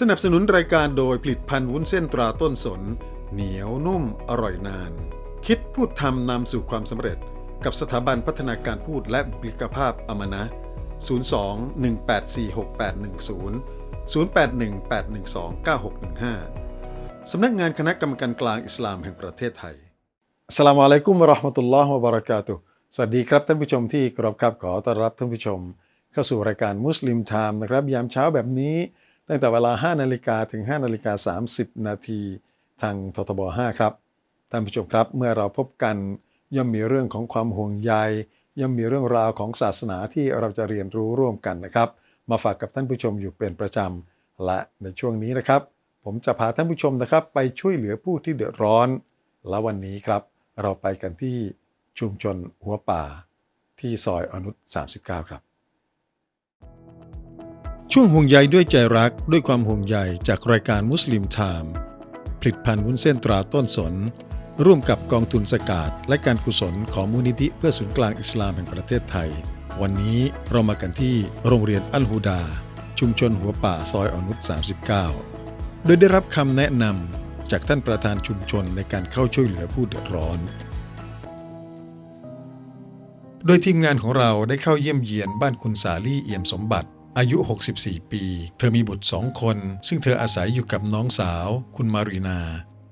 สนับสนุนรายการโดยผลิตภัณฑ์วุ้นเส้นตราต้นสน เหนียวนุ่มอร่อยนาน คิดพูดทำนำสู่ความสำเร็จ กับสถาบันพัฒนาการพูดและบุคลิกภาพอมนะ 02-1846810 0818129615 สำนักงานคณะกรรมการกลางอิสลามแห่งประเทศไทยสลามอะลัยกุมะราะห์มะตุลลอฮ์วะบะเรากาตุสวัสดีครับท่านผู้ชมที่เคารพครับขอต้อนรับท่านผู้ชม เข้าสู่รายการมุสลิมไทม์นะครับยามเช้าแบบนี้ ตั้งแต่เวลา 5 นาฬิกาถึง 5 นาฬิกา 30 นาทีทางททบ 5 ครับ ท่านผู้ชมครับเมื่อเราพบกันย่อมมีเรื่องของความห่วงใย ย่อมมีเรื่องราวของศาสนาที่เราจะเรียนรู้ร่วมกันนะครับ มาฝากกับท่านผู้ชมอยู่เป็นประจำ และในช่วงนี้นะครับ ผมจะพาท่านผู้ชมนะครับ ไปช่วยเหลือผู้ที่เดือดร้อน และวันนี้ครับ เราไปกันที่ชุมชนหัวป่า ที่ซอยอนุษ39 ครับ ช่วงห่วงใยด้วยใจรักด้วยความห่วงใยจากรายการมุสลิมไทม์ผลิตภัณฑ์วุ้นเส้นตราต้นสน ร่วมกับกองทุนสกาดและการกุศลของมูลนิธิเพื่อศูนย์กลางอิสลามแห่งประเทศไทย วันนี้เรามากันที่โรงเรียนอัลฮูดา ชุมชนหัวป่าซอยอนุษ39 โดยได้รับคำแนะนำจากท่านประธานชุมชนในการเข้าช่วยเหลือผู้เดือดร้อนโดยทีมงานของเราได้เข้าเยี่ยมเยียนบ้านคุณสาลี่เอี่ยมสมบัติ อายุ 64 ปี เธอมีบุตรสองคน ซึ่งเธออาศัยอยู่กับน้องสาว คุณมารีนา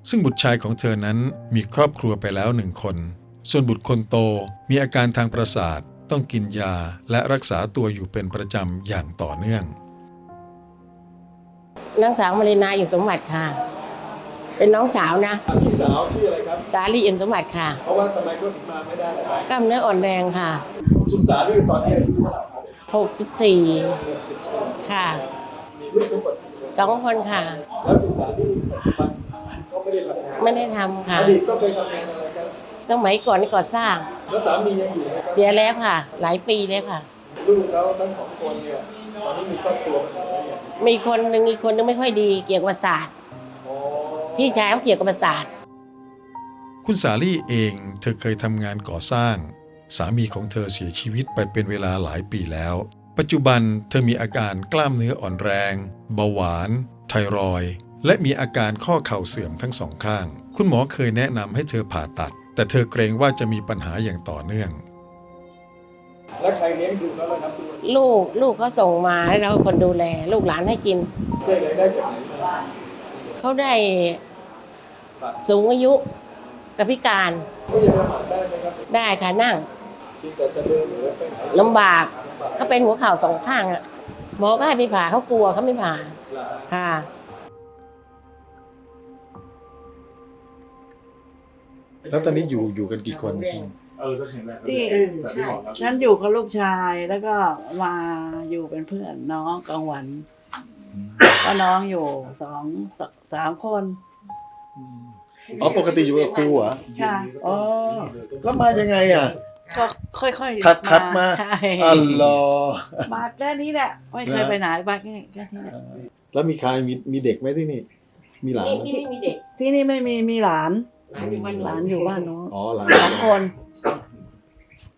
ซึ่งบุตรชายของเธอนั้นมีครอบครัวไปแล้วหนึ่งคน ส่วนบุตรคนโตมีอาการทางประสาท ต้องกินยาและรักษาตัวอยู่เป็นประจำอย่างต่อเนื่อง นางสาวมารีนาอินสมบัติค่ะ เป็นน้องสาวนะ พี่สาวชื่ออะไรครับ สาลีอินสมบัติค่ะ เพราะว่าทำไมก็ถึงมาไม่ได้ล่ะครับกล้ามเนื้ออ่อนแรงค่ะ คุณสาลี่ตอนนี้อายุเท่าไหร่ครับ 64 64ค่ะ มีลูกทั้งหมดกี่คนสองคนค่ะ แล้วคุณสาลี่ปัจจุบันก็ไม่ได้ทำงานไม่ได้ทำค่ะ อดีตก็เคยทำงานอะไรครับสมัยก่อนนี่ก่อสร้าง แล้วสามียังอยู่ไหมครับเสียแล้วค่ะ หลายปีแล้วค่ะ ลูกเขาทั้งสองคนเนี่ยตอนนี้มีครอบครัวกันหมดแล้วเนี่ยมีคนหนึ่งอีกคนนึงไม่ค่อยดีเกี่ยวกับประสาทอ๋อพี่ชายเขาเกี่ยวกับประสาท คุณสาลี่เองเธอเคยทำงานก่อสร้าง สามีของเธอเสียชีวิตไปเป็นเวลาหลายปีแล้ว ปัจจุบันเธอมีอาการกล้ามเนื้ออ่อนแรง เบาหวาน ไทรอยด์และมีอาการข้อเข่าเสื่อมทั้งสองข้าง คุณหมอเคยแนะนำให้เธอผ่าตัด แต่เธอเกรงว่าจะมีปัญหาอย่างต่อเนื่อง แล้วใครเลี้ยงดูเขาล่ะครับทุกวันลูกลูกเขาส่งมาให้เราคนดูแล ลูกหลานให้กิน ได้รายได้จากไหนมาเขาได้สูงอายุกับพิการ เขายังละหมาดได้ไหมครับ ได้ค่ะนั่งเพียง แต่จะเดินหรือไปไหนลำบากก็เป็นหัวเข่าสองข้างอะหมอก็ให้ไปผ่าเขากลัวเขาไม่ผ่าค่ะ แล้วตอนนี้อยู่อยู่กันกี่คนที่ฉันอยู่กับลูกชายแล้วก็มาอยู่เป็นเพื่อนน้องกลางวัน ก็น้องอยู่สองสสามคน อ๋อปกติอยู่กับครูเหรอ ค่ะ อ๋อ แล้วมายังไงอะ ก็ ค่อยๆถัดถัดมาใช่อัลลอฮ์มาแค่นี้แหละไม่เคยนะไปไหนมาแค่แค่นี้แหละแล้วมีใครมีมีเด็กไหมที่นี่ มีหลานนี่ไหมนี่มีเด็ก ที่นี่ไม่มีมีหลาน หลานอยู่บ้านหลานอยู่บ้านโน้นอ๋อหลานสองคน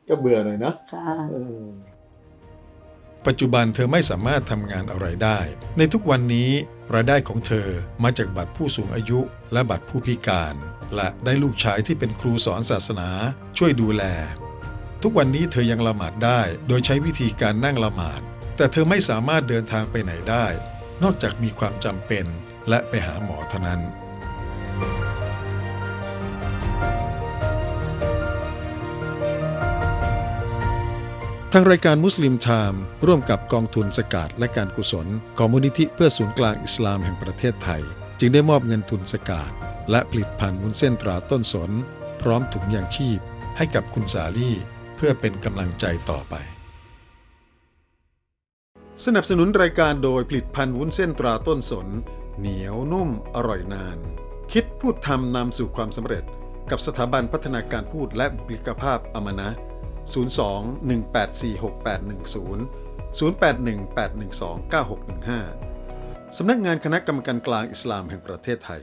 ก็เบื่อหน่อยนะค่ะปัจจุบันเธอไม่สามารถทำงานอะไรได้ ในทุกวันนี้รายได้ของเธอมาจากบัตรผู้สูงอายุ และบัตรผู้พิการ และได้ลูกชายที่เป็นครูสอนศาสนา ช่วยดูแล ทุกวันนี้เธอยังละหมาดได้ โดยใช้วิธีการนั่งละหมาด แต่เธอไม่สามารถเดินทางไปไหนได้ นอกจากมีความจำเป็นและไปหาหมอเท่านั้น ทางรายการมุสลิมไทม์ร่วมกับกองทุนสกาดและการกุศลของมูลนิธิเพื่อศูนย์กลางอิสลามแห่งประเทศไทย จึงได้มอบเงินทุนสกาดและผลิตภัณฑ์วุ้นเส้นตราต้นสน พร้อมถุงยางชีพให้กับคุณสาลี่ เพื่อเป็นกำลังใจต่อไป สนับสนุนรายการโดยผลิตภัณฑ์วุ้นเส้นตราต้นสน เหนียวนุ่มอร่อยนาน คิดพูดทำนำสู่ความสำเร็จ กับสถาบันพัฒนาการพูดและบุคลิกภาพอมนะ 02 1846810 081 812 9615 สำนักงานคณะกรรมการกลางอิสลามแห่งประเทศไทย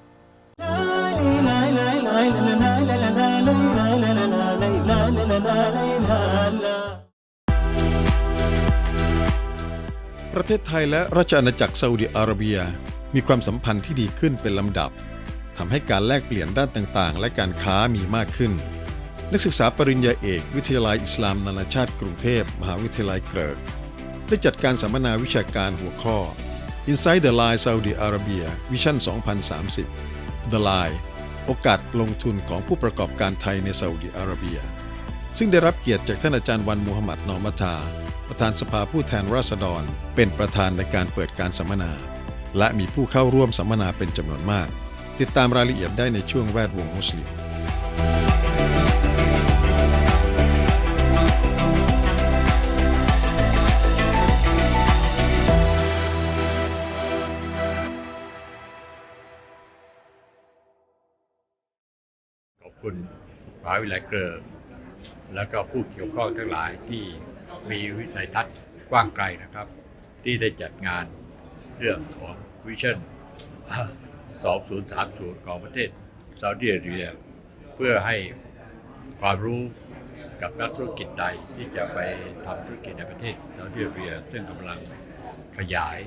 ประเทศไทยและราชอาณาจักรซาอุดิอาระเบีย มีความสัมพันธ์ที่ดีขึ้นเป็นลำดับทำให้การแลกเปลี่ยนด้านต่างๆ และการค้ามีมากขึ้น นักศึกษาปริญญาเอก วิทยาลัยอิสลามนานาชาติกรุงเทพ มหาวิทยาลัยเกริกได้จัดการสัมมนาวิชาการหัวข้อ Inside the Line Saudi Arabia Vision 2030 The Line โอกาสลงทุนของผู้ประกอบการไทยในซาอุดิอาระเบีย ซึ่งได้รับเกียรติจากท่านอาจารย์วันมูฮัมหมัดนอมัตา ประธานสภาผู้แทนราษฎร เป็นประธานในการเปิดการสัมมนา และมีผู้เข้าร่วมสัมมนาเป็นจำนวนมาก ติดตามรายละเอียดได้ในช่วงแวดวงมุสลิม คุณมหาวิทยาลัยเกริกแล้วก็ผู้เกี่ยวข้องทั้งหลายที่มีวิสัยทัศน์กว้างไกลนะครับ ที่ได้จัดงานเรื่องของวิชั่น2030 ของประเทศซาอุดิอาระเบียเพื่อให้ความรู้กับนักธุรกิจใดที่จะไปทำธุรกิจในประเทศซาอุดิอาระเบียซึ่งกำลังขยาย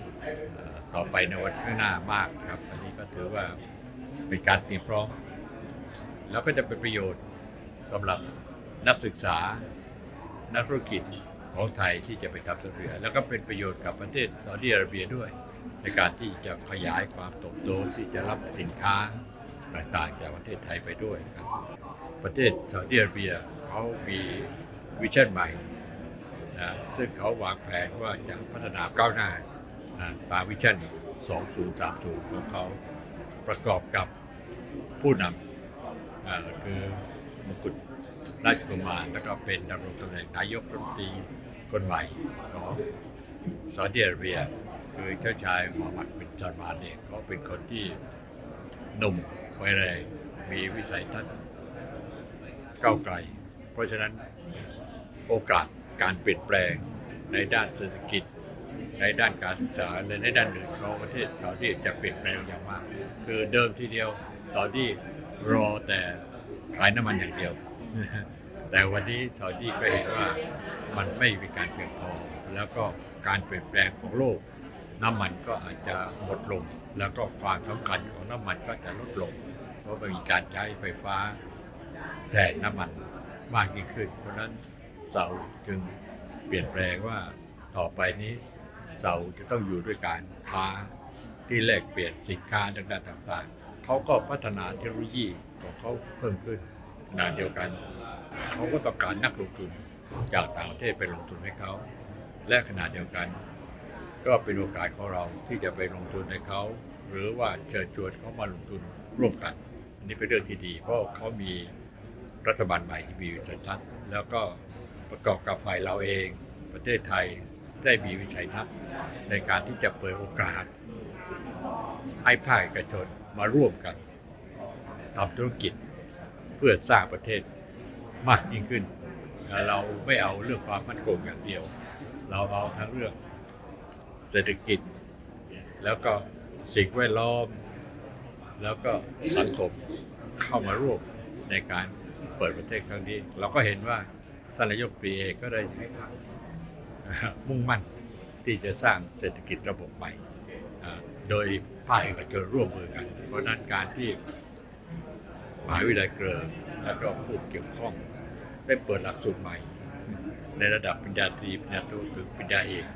ต่อไปในวันข้างหน้า มากนะครับ อันนี้ก็ถือว่าเป็นการเตรียมพร้อม แล้วก็จะเป็นประโยชน์สำหรับนักศึกษา นักธุรกิจของไทยที่จะไปทำสเรือแล้วก็เป็นประโยชน์กับประเทศซาอุดิอาระเบียด้วย ในการที่จะขยายความโตโตที่จะรับสินค้าต่างๆ จากประเทศไทยไปด้วยครับ ประเทศซาอุดิอาระเบียเขามีวิชั่นใหม่นะซึ่งเขาวางแผนว่าจะพัฒนาก้าวหน้านะตามวิชั่น 2030 ของเขาประกอบกับผู้นำ คือมงกุฎราชกุมารแล้วก็เป็นดำรงตำแหน่งนายกรัฐมนตรีคนใหม่ของซาอุดิอาระเบีย คือเจ้าชายมูฮัมหมัดบินซาลมานเนี่ยเขาเป็นคนที่หนุ่มไฟแรงมีวิสัยทัศน์ก้าวไกล เพราะฉะนั้นโอกาสการเปลี่ยนแปลงในด้านเศรษฐกิจ ในด้านการศึกษาและในด้านอื่นของประเทศซาอุดีจะเปลี่ยนแปลงอย่างมาก คือเดิมทีเดียวซาอุดี รอแต่ขายน้ำมันอย่างเดียว แต่วันนี้ซาอุดีก็เห็นว่ามันไม่มีการเพียงพอ แล้วก็การเปลี่ยนแปลงของโลก น้ำมันก็อาจจะหมดลง แล้วก็ความสำคัญของน้ำมันก็จะลดลง เพราะมันมีการใช้ไฟฟ้าแทนน้ำมันมากยิ่งขึ้น เพราะฉะนั้นเสาจึงเปลี่ยนแปลงว่าต่อไปนี้เสาจะต้องอยู่ด้วยการค้าที่แลกเปลี่ยนสินค้าด้านต่างๆ เขาก็พัฒนาเทคโนโลยีของเขาเพิ่มขึ้นขณะเดียวกัน เขาก็ต้องการนักลงทุนจากต่างประเทศไปลงทุนให้เขา และขณะเดียวกัน ก็เป็นโอกาสของเราที่จะไปลงทุนให้เขา หรือว่าเชิญชวนเขามาลงทุนร่วมกัน อันนี้เป็นเรื่องที่ดี เพราะเขามีรัฐบาลใหม่ที่มีวิสัยทัศน์แล้วก็ประกอบกับฝ่ายเราเอง ประเทศไทยได้มีวิสัยทัศน์ในการที่จะเปิดโอกาสให้ภาคเอกชน มาร่วมกันทำธุรกิจเพื่อสร้างประเทศมากยิ่งขึ้น เราไม่เอาเรื่องความมั่นคงอย่างเดียว เราเอาทั้งเรื่องเศรษฐกิจ แล้วก็สิ่งแวดล้อม แล้วก็สังคมเข้ามาร่วมในการเปิดประเทศครั้งนี้ เราก็เห็นว่าท่านนายกปีเอก็ได้มุ่งมั่นที่จะสร้างเศรษฐกิจระบบใหม่โดย ภาคเอกชนร่วมมือกัน เพราะนั้นการที่มหาวิทยาลัยเกลือและก็ผู้เกี่ยวข้องได้เปิดหลักสูตรใหม่ ในระดับปริญญาตรีปริญญาโทหรือปริญญาเอก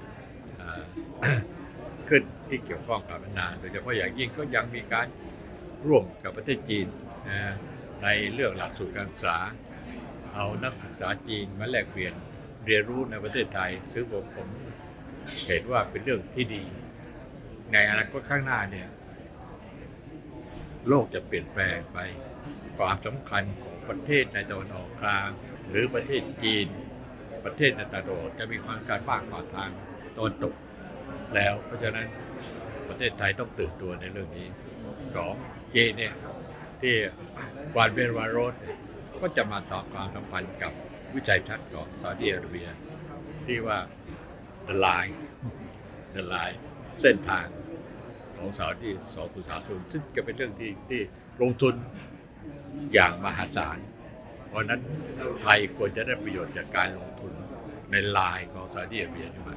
ขึ้นที่เกี่ยวข้องกับพัฒนาโดยเฉพาะอย่างยิ่งก็ยังมีการร่วมกับประเทศจีนในเรื่องหลักสูตรการศึกษา เอานักศึกษาจีนมาแลกเปลี่ยนเรียนรู้ในประเทศไทย ซึ่งผมผมเห็นว่าเป็นเรื่องที่ดี ในอนาคตข้างหน้าเนี่ย โลกจะเปลี่ยนแปลงไป ความสำคัญของประเทศในตะวันออกกลาง หรือประเทศจีน ประเทศในตะวันออกจะมีความการมากกว่าทางตะวันตก แล้วเพราะฉะนั้นประเทศไทยต้องตื่นตัวในเรื่องนี้ของจีนเนี่ยที่วานเบนวานโรดก็จะมาสอบความสัมพันธ์กับวิจัยทัศน์ของซาอุดิอาระเบีย ที่ว่า the line the line เส้นทาง ของสาวที่สองกุสาสุนซึ่งจะเป็นเรื่องที่ที่ลงทุนอย่างมหาศาล เพราะนั้นไทยควรจะได้ประโยชน์จากการลงทุนในลายของสาอุดิอาระเบียนี่มา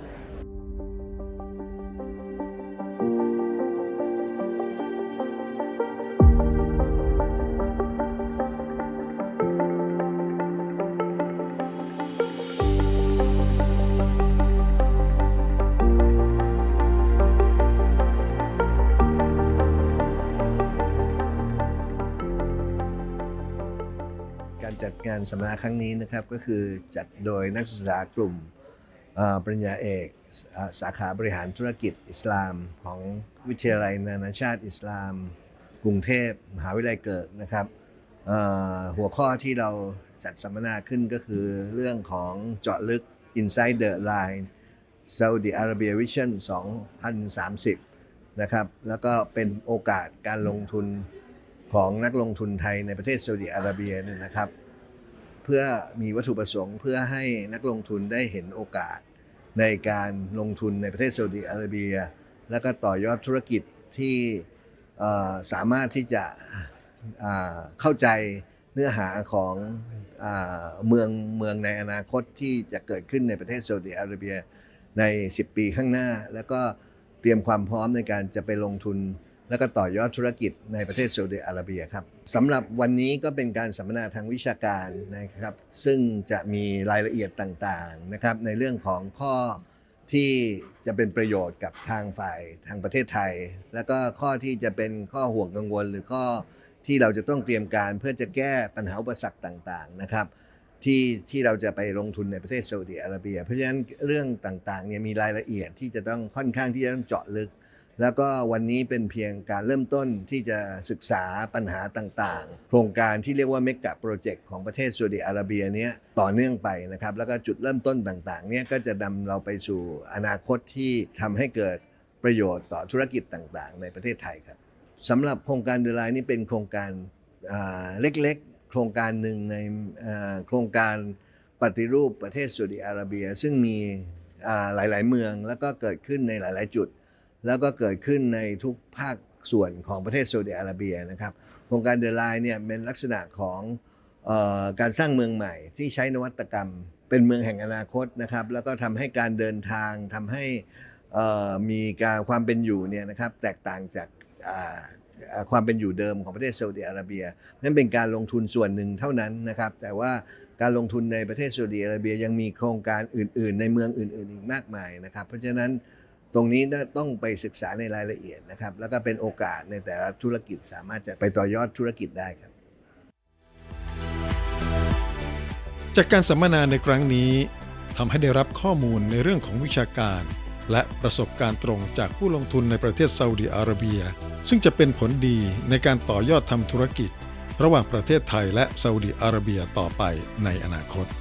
การสัมมนาครั้งนี้นะครับก็คือจัดโดยนักศึกษากลุ่มปริญญาเอกสาขาบริหารธุรกิจอิสลามของวิทยาลัยนานาชาติอิสลาม กรุงเทพมหาวิทยาลัยเกิดนะครับหัวข้อที่เราจัดสัมมนาขึ้นก็คือเรื่องของเจาะลึก Inside the Line Saudi Arabia Vision 2030 นะครับ แล้วก็เป็นโอกาสการลงทุนของนักลงทุนไทยในประเทศซาอุดิอาระเบียเนี่ยนะครับ พื่อมีวัตถุประสงค์ เพื่อให้นักลงทุนได้เห็นโอกาส ในการลงทุนในประเทศซาอุดิอาระเบีย แล้วก็ต่อยอดธุรกิจที่สามารถที่จะเข้าใจเนื้อหาของเมืองเมืองในอนาคตที่จะเกิดขึ้นในประเทศซาอุดิอาระเบียใน 10 ปีข้างหน้า แล้วก็เตรียมความพร้อมในการจะไปลงทุน แล้วก็ต่อยอดธุรกิจในประเทศซาอุดิอาระเบียครับสำหรับวันนี้ก็เป็นการสัมมนาทางวิชาการนะครับ ซึ่งจะมีรายละเอียดต่างๆนะครับในเรื่องของข้อที่จะเป็นประโยชน์กับทางฝ่ายทางประเทศไทย แล้วก็ข้อที่จะเป็นข้อห่วงกังวล หรือข้อที่เราจะต้องเตรียมการเพื่อจะแก้ปัญหาอุปสรรคต่างๆนะครับที่ที่เราจะไปลงทุนในประเทศซาอุดิอาระเบีย เพราะฉะนั้นเรื่องต่างๆเนี่ยมีรายละเอียดที่จะต้องค่อนข้างที่จะต้องเจาะลึก แล้วก็วันนี้เป็นเพียงการเริ่มต้นที่จะศึกษาปัญหาต่างๆ โครงการที่เรียกว่าเมกะโปรเจกต์ของประเทศซาอุดิอาระเบียเนี้ยต่อเนื่องไปนะครับแล้วก็จุดเริ่มต้นต่างๆเนี่ยก็จะนำเราไปสู่อนาคตที่ทำให้เกิดประโยชน์ต่อธุรกิจต่างๆ ในประเทศไทยครับสำหรับโครงการเดลายนี่เป็นโครงการเล็กๆ โครงการหนึ่งในโครงการปฏิรูปประเทศซาอุดิอาระเบีย ซึ่งมีหลายๆเมืองแล้วก็เกิดขึ้นในหลาย ๆ จุด แล้วก็เกิดขึ้นในทุกภาคส่วนของประเทศซาอุดิอาระเบียนะครับโครงการเดลไลน์เนี่ยเป็นลักษณะของออการสร้างเมืองใหม่ที่ใช้นวัตกรรม เป็นเมืองแห่งอนาคตนะครับ แล้วก็ทำให้การเดินทางทำให้มีการความเป็นอยู่เนี่ยนะครับแตกต่างจากความเป็นอยู่เดิมของประเทศซาอุดิอาระเบีย นั่นเป็นการลงทุนส่วนหนึ่งเท่านั้นนะครับ แต่ว่าการลงทุนในประเทศซาอุดิอาระเบียยังมีโครงการอื่น ๆ ในเมืองอื่น ๆ อีกมากมายนะครับ เพราะฉะนั้น ตรงนี้ต้องไปศึกษาในรายละเอียดนะครับ แล้วก็เป็นโอกาสในแต่ละธุรกิจสามารถจะไปต่อยอดธุรกิจได้ครับ จากการสัมมนาในครั้งนี้ทำให้ได้รับข้อมูลในเรื่องของวิชาการ และประสบการณ์ตรงจากผู้ลงทุนในประเทศซาอุดิอาระเบีย ซึ่งจะเป็นผลดีในการต่อยอดทำธุรกิจ ระหว่างประเทศไทยและซาอุดิอาระเบียต่อไปในอนาคต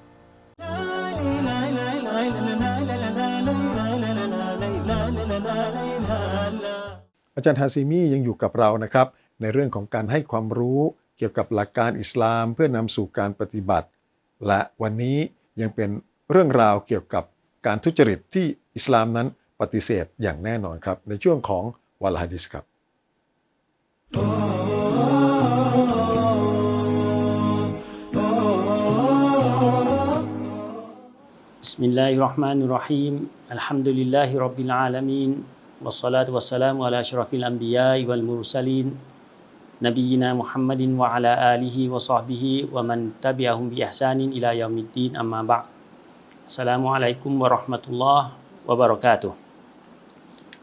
อาจารย์ฮาซิมียังอยู่กับเรานะครับ ในเรื่องของการให้ความรู้เกี่ยวกับหลักการอิสลามเพื่อนำสู่การปฏิบัติ และวันนี้ยังเป็นเรื่องราวเกี่ยวกับการทุจริตที่อิสลามนั้นปฏิเสธอย่างแน่นอนครับ ในช่วงของวาลาฮะดิษครับ بسم الله الرحمن الرحيم الحمد لله رب العالمين والصلاة والسلام على أشرف الأنبياء والمرسلين نبينا محمد وعلى آله وصحبه ومن تبعهم بإحسان إلى يوم الدين أما بعد السلام عليكم ورحمة الله وبركاته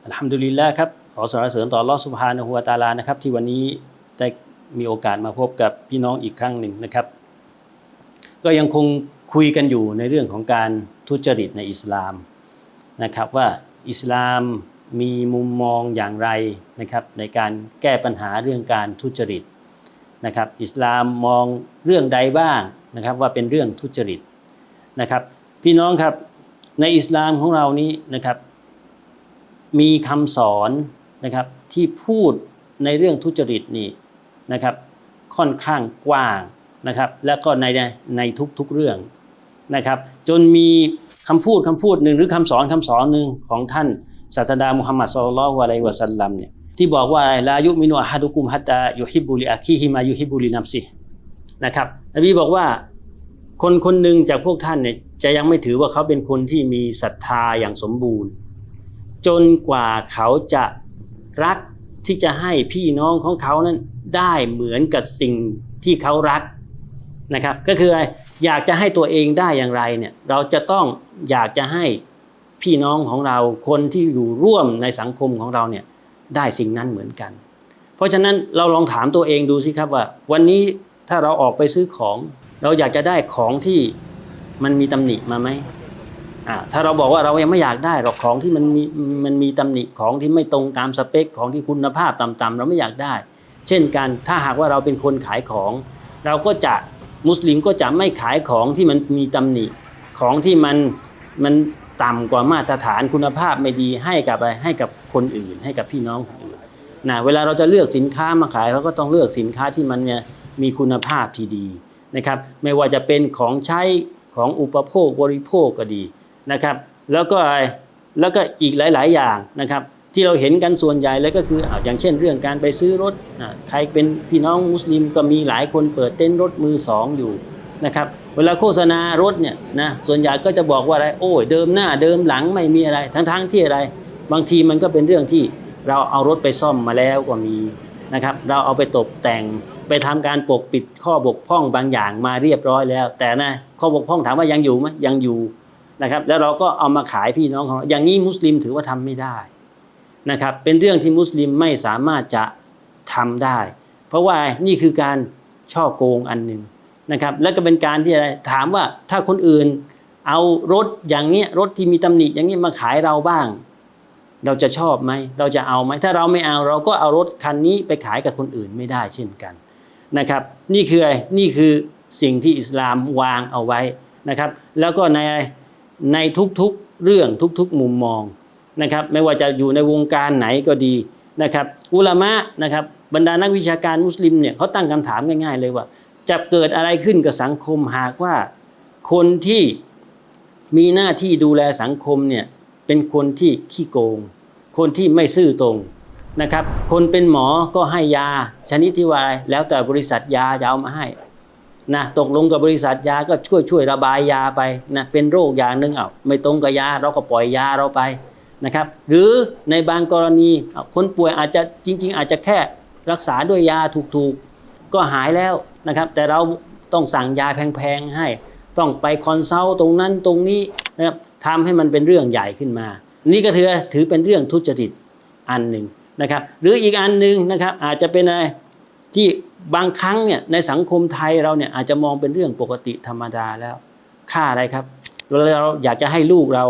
الحمد لله ครับขอสรรเสริญต่อ Allah سبحانه และ تعالى นะครับที่วันนี้ได้มีโอกาสมาพบกับพี่น้องอีกครั้งหนึ่งนะครับ ก็ยังคงคุยกันอยู่ในเรื่องของการทุจริตในอิสลามนะครับว่าอิสลาม มีมุมมองอย่างไรนะครับในการแก้ปัญหาเรื่องการทุจริตนะครับอิสลามมองเรื่องใดบ้างนะครับว่าเป็นเรื่องทุจริตนะครับ พี่น้องครับในอิสลามของเรานี้นะครับ มีคำสอนนะครับที่พูดในเรื่องทุจริตนี่นะครับ ค่อนข้างกว้างนะครับ แล้วก็ในในทุกๆเรื่องนะครับ จนมีคำพูดคำพูดหนึ่งหรือคำสอนคำสอนหนึ่งของท่าน ศาสดามุฮัมมัดสุลลัลลอฮุอะลัยวะสัลลัมเนี่ยที่บอกว่าลายุมินุอะฮัดุกุมฮัตตายุฮิบุลิอาคีฮิมายุฮิบุลินัมซินะครับนบีบอกว่าคนคนหนึ่งจากพวกท่านเนี่ยจะยังไม่ถือว่าเขาเป็นคนที่มีศรัทธาอย่างสมบูรณ์ จนกว่าเขาจะรักที่จะให้พี่น้องของเขานั้นได้เหมือนกับสิ่งที่เขารักนะครับ ก็คืออะไรอยากจะให้ตัวเองได้อย่างไรเนี่ยเราจะต้องอยากจะให้ พี่น้องของเราคนที่อยู่ร่วมในสังคมของเราเนี่ยได้สิ่งนั้นเหมือนกัน เพราะฉะนั้นเราลองถามตัวเองดูสิครับว่า วันนี้ถ้าเราออกไปซื้อของ เราอยากจะได้ของที่มันมีตำหนิมาไหมอ่าถ้าเราบอกว่าเรายังไม่อยากได้หรอกของที่มันมีมันมีตำหนิของที่ไม่ตรงตามสเปคของที่คุณภาพต่ำๆเราไม่อยากได้ เช่นกันถ้าหากว่าเราเป็นคนขายของ เราก็จะมุสลิมก็จะไม่ขายของที่มันมีตำหนิของที่มันมัน ต่ำกว่ามาตรฐานคุณภาพไม่ดีให้กับไรให้กับคนอื่น ให้กับพี่น้องคนอื่นนะเวลาเราจะเลือกสินค้ามาขายเราก็ต้องเลือกสินค้าที่มันเนี่ยมีคุณภาพที่ดีนะครับไม่ว่าจะเป็นของใช้ของอุปโภคบริโภคก็ดีนะครับ แล้วก็แล้วก็อีกหลาย ๆ อย่างนะครับ ที่เราเห็นกันส่วนใหญ่เลยก็คือออย่างเช่น เรื่องการไปซื้อรถใครเป็นพี่น้องมุสลิมก็มีหลายคนเปิดเต้นรถมือสองอยู่ นะครับเวลาโฆษณารถเนี่ยนะส่วนใหญ่ก็จะบอกว่าอะไรโอ้ยเดิมหน้าเดิมหลังไม่มีอะไรทั้งๆที่อะไร บางทีมันก็เป็นเรื่องที่เราเอารถไปซ่อมมาแล้วก็มีนะครับเราเอาไปตกแต่งไปทำการปกปิดข้อบกพร่องบางอย่างมาเรียบร้อยแล้ว แต่นะข้อบกพร่องถามว่ายังอยู่ไหมยังอยู่นะครับแล้วเราก็เอามาขายพี่น้องของเราอย่างนี้มุสลิมถือว่าทำไม่ได้นะครับเป็นเรื่องที่มุสลิมไม่สามารถจะทำได้ เพราะว่านี่คือการช่อโกงอันหนึ่ง นะครับแล้วก็เป็นการที่อะไรถามว่าถ้าคนอื่น เอารถอย่างเนี้ยรถที่มีตำหนิอย่างนี้มาขายเราบ้าง เราจะชอบไหมเราจะเอาไหมถ้าเราไม่เอาเราก็เอารถคันนี้ไปขายกับคนอื่นไม่ได้เช่นกันนะครับ นี่คืออะไรนี่คือสิ่งที่อิสลามวางเอาไว้นะครับ แล้วก็ในในทุกๆเรื่องทุกๆ มุมมองนะครับ ไม่ว่าจะอยู่ในวงการไหนก็ดีนะครับ อุลามะนะครับบรรดานักวิชาการมุสลิมเนี่ยเขาตั้งคำถามง่าย ๆ เลยว่า จะเกิดอะไรขึ้นกับสังคมหากว่าคนที่มีหน้าที่ดูแลสังคมเนี่ยเป็นคนที่ขี้โกง คนที่ไม่ซื่อตรงนะครับ คนเป็นหมอก็ให้ยาชนิดที่ว่าอะไรแล้วแต่บริษัทยาจะเอามาให้นะตกลงกับบริษัทยาก็ช่วยช่วยระบายยาไปนะเป็นโรคอย่างหนึ่งเอาไม่ตรงกับยาเราก็ปล่อยยาเราไปนะครับ หรือในบางกรณีคนป่วยอาจจะจริง ๆ อาจจะแค่รักษาด้วยยาถูกๆก็หายแล้ว นะครับ แต่เราต้องสั่งยาแพงๆให้ ต้องไปคอนซัลท์ตรงนั้นตรงนี้นะครับทำให้มันเป็นเรื่องใหญ่ขึ้นมา นี่ก็ถือถือเป็นเรื่องทุจริตอันหนึ่งนะครับ หรืออีกอันหนึ่งนะครับอาจจะเป็นอะไรที่บางครั้งเนี่ยในสังคมไทยเราเนี่ยอาจจะมองเป็นเรื่องปกติธรรมดาแล้วค่าอะไรครับเราเราอยากจะให้ลูกเรา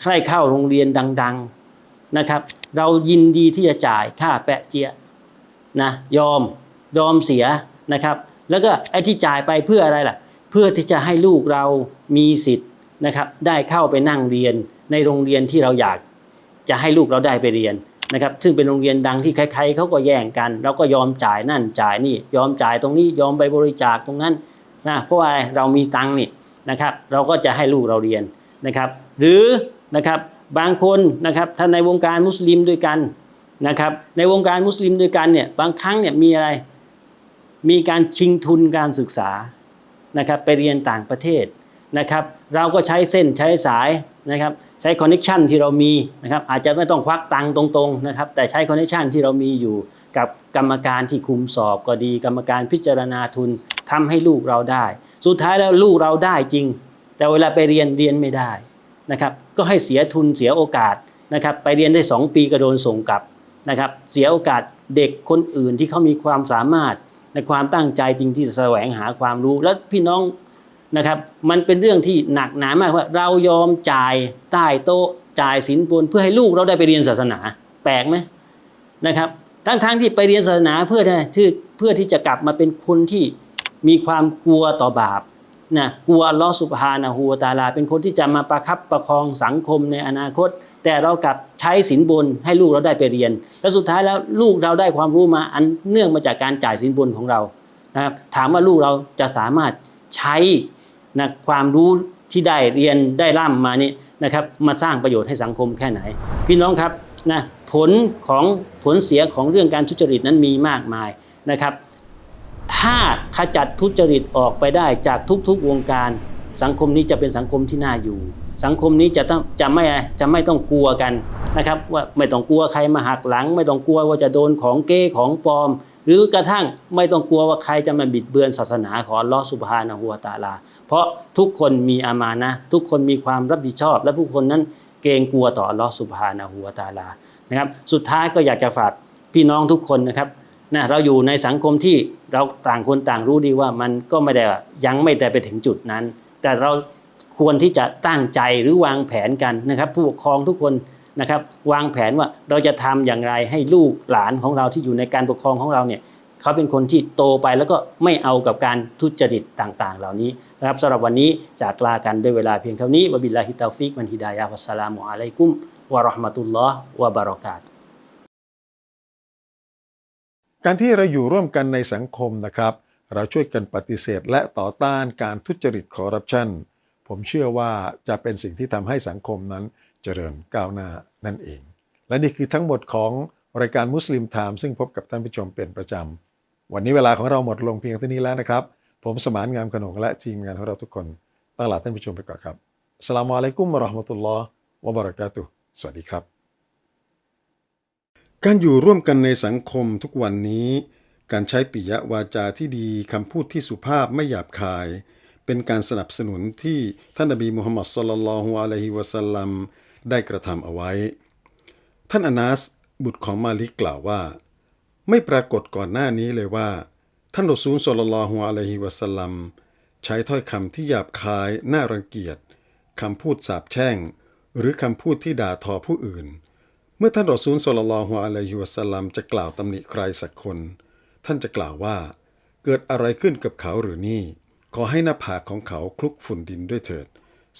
ใครเข้าโรงเรียนดัง ๆนะครับ เรายินดีที่จะจ่ายค่าแปะเจียนะยอมยอมเสียนะครับ แล้วก็ไอ้ที่จ่ายไปเพื่ออะไรล่ะ เพื่อที่จะให้ลูกเรามีสิทธิ์นะครับ ได้เข้าไปนั่งเรียนในโรงเรียนที่เราอยาก จะให้ลูกเราได้ไปเรียนนะครับ ซึ่งเป็นโรงเรียนดังที่ใครๆเขาก็แย่งกัน เราก็ยอมจ่ายนั่นจ่ายนี่ ยอมจ่ายตรงนี้ยอมไปบริจาคตรงนั้นนะเพราะว่าเรามีตังค์นี่นะครับ เราก็จะให้ลูกเราเรียนนะครับ หรือนะครับบางคนนะครับถ้าในวงการมุสลิมด้วยกันนะครับ ในวงการมุสลิมด้วยกันเนี่ยบางครั้งเนี่ยมีอะไร มีการชิงทุนการศึกษานะครับไปเรียนต่างประเทศนะครับเราก็ใช้เส้นใช้สายนะครับใช้คอนเน็ชันที่เรามีนะครับอาจจะไม่ต้องควักตังค์ตรงๆนะครับแต่ใช้คอนเน็ชันที่เรามีอยู่กับกรรมการที่คุมสอบก็ดี กรรมการพิจารณาทุนทำให้ลูกเราได้ สุดท้ายแล้วลูกเราได้จริง แต่เวลาไปเรียนเรียนไม่ได้นะครับก็ให้เสียทุนเสียโอกาสนะครับไปเรียนได้ 2 ปีก็โดนส่งกลับนะครับเสียโอกาสเด็กคนอื่นที่เขามีความสามารถ ในความตั้งใจจริงที่จะแสวงหาความรู้ แล้วพี่น้องนะครับ มันเป็นเรื่องที่หนักหนามากว่าเรายอมจ่ายใต้โต๊ะจ่ายสินบนเพื่อให้ลูกเราได้ไปเรียนศาสนา แปลกไหมนะครับ ทั้งๆทที่ไปเรียนศาสนาเพื่อที่เพื่อที่จะกลับมาเป็นคนที่มีความกลัวต่อบาป นะกลัวลอสุบฮานะฮูวตาลา เป็นคนที่จะมาประคับประคองสังคมในอนาคต แต่เรากลับใช้สินบนให้ลูกเราได้ไปเรียน แล้วสุดท้ายแล้วลูกเราได้ความรู้มาอันเนื่องมาจากการจ่ายสินบนของเรานะครับถามว่าลูกเราจะสามารถใช้นะความรู้ที่ได้เรียนได้ร่ำมานี่นะครับมาสร้างประโยชน์ให้สังคมแค่ไหน พี่น้องครับนะผลของผลเสียของเรื่องการทุจริตนั้นมีมากมายนะครับ ถ้าขจัดทุจริตออกไปได้จากทุกๆวงการ สังคมนี้จะเป็นสังคมที่น่าอยู่ สังคมนี้จะต้องจะไม่จะไม่ต้องกลัวกันนะครับ ว่าไม่ต้องกลัวใครมาหักหลัง ไม่ต้องกลัวว่าจะโดนของเก้ของปลอม หรือกระทั่งไม่ต้องกลัวว่าใครจะมาบิดเบือนศาสนาของลอสุบฮานะฮูวตาลา เพราะทุกคนมีอามานะ ทุกคนมีความรับผิดชอบ และผู้คนนั้นเกรงกลัวต่อลอสุบฮานะฮูวตาลานะครับ สุดท้ายก็อยากจะฝากพี่น้องทุกคนนะครับ นะเราอยู่ในสังคมที่เราต่างคนต่างรู้ดีว่ามันก็ไม่ได้ยังไม่ได้ไปถึงจุดนั้น แต่เราควรที่จะตั้งใจหรือวางแผนกันนะครับ ผู้ปกครองทุกคนนะครับ วางแผนว่าเราจะทำอย่างไรให้ลูกหลานของเราที่อยู่ในการปกครองของเราเนี่ยเขาเป็นคนที่โตไปแล้วก็ไม่เอากับการทุจริตต่างๆ เหล่านี้นะครับสำหรับวันนี้จากลากันด้วยเวลาเพียงเท่านี้วบิลลาฮิตาฟิกวันฮิดายะฮ์วัสสลามุอะลัยกุมวะราะห์มะตุลลอฮ์วะบะเราะกาตุ การที่เราอยู่ร่วมกันในสังคมนะครับ เราช่วยกันปฏิเสธและต่อต้านการทุจริตคอร์รัปชันผมเชื่อว่าจะเป็นสิ่งที่ทำให้สังคมนั้นเจริญก้าวหน้านั่นเอง และนี่คือทั้งหมดของรายการมุสลิมไทม์ซึ่งพบกับท่านผู้ชมเป็นประจำ วันนี้เวลาของเราหมดลงเพียงเท่านี้แล้วนะครับ ผมสมานงามขนงและทีมงานของเราทุกคนต้องลาท่านผู้ชมไปก่อนครับสลามอะลัยกุมวะราะห์มะตุลลอฮ์วะบะเราะกาตุสวัสดีครับ การอยู่ร่วมกันในสังคมทุกวันนี้ การใช้ปิยวาจาที่ดีคำพูดที่สุภาพไม่หยาบคาย เป็นการสนับสนุนที่ท่านนบีมุฮัมมัดศ็อลลัลลอฮุอะลัยฮิวะสัลลัมได้กระทำเอาไว้ ท่านอานัสบุตรของมาลิกกล่าวว่า ไม่ปรากฏก่อนหน้านี้เลยว่า ท่านรอซูลศ็อลลัลลอฮุอะลัยฮิวะสัลลัมใช้ถ้อยคำที่หยาบคายน่ารังเกียจคำพูดสาปแช่ง หรือคำพูดที่ด่าทอผู้อื่น เมื่อท่านรอซูลสุลลัลลอฮุอะลัยฮิวะสัลลัมจะกล่าวตำหนิใครสักคน ท่านจะกล่าวว่า เกิดอะไรขึ้นกับเขาหรือนี่ ขอให้หน้าผากของเขาคลุกฝุ่นดินด้วยเถิด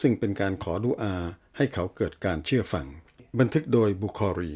ซึ่งเป็นการขอดุอาให้เขาเกิดการเชื่อฟัง บันทึกโดยบุคอรี